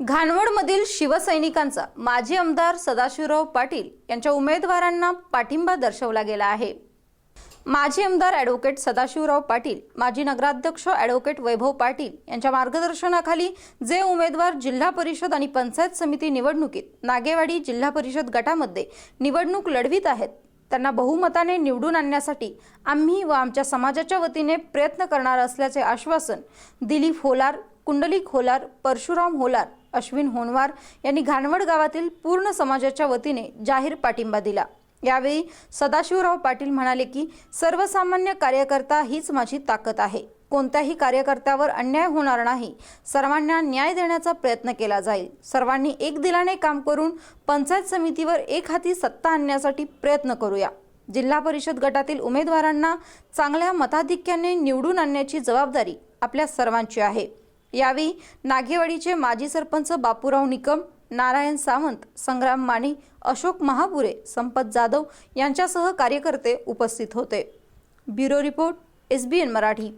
घाणवडमधील शिवसैनिकांचा माजी आमदार सदाशिवराव पाटील यांच्या उमेदवारांना पाठिंबा दर्शवला गेला आहे. माजी आमदार ॲडव्होकेट सदाशिवराव पाटील माजी नगराध्यक्ष ॲडव्होकेट वैभव पाटील यांच्या मार्गदर्शनाखाली जे उमेदवार जिल्हा परिषद आणि पंचायत समिती निवडणुकीत नागेवाडी जिल्हा परिषद गटामध्ये निवडणूक लढवीत आहेत त्यांना बहुमताने निवडून आणण्यासाठी आम्ही व आमच्या समाजाच्या वतीने प्रयत्न करणार असल्याचे आश्वासन दिलीप होलार कुंडलिक होलार परशुराम होलार अश्विन होनवार यांनी घाणवड गावातील पूर्ण समाजाच्या वतीने जाहीर पाठिंबा दिला. यावेळी सदाशिवराव पाटील म्हणाले की सर्वसामान्य कार्यकर्ता हीच माझी ताकद आहे. कोणत्याही कार्यकर्त्यावर अन्याय होणार नाही. सर्वांना न्याय देण्याचा प्रयत्न केला जाईल. सर्वांनी एक दिलाने काम करून पंचायत समितीवर एक हाती सत्ता आणण्यासाठी प्रयत्न करूया. जिल्हा परिषद गटातील उमेदवारांना चांगल्या मताधिक्याने निवडून आणण्याची जबाबदारी आपल्या सर्वांची आहे. यावेळी नागेवाडीचे माजी सरपंच बापूराव निकम नारायण सावंत संग्राम माने अशोक महापुरे संपत जाधव यांच्यासह कार्यकर्ते उपस्थित होते. Bureau report S B N Marathi.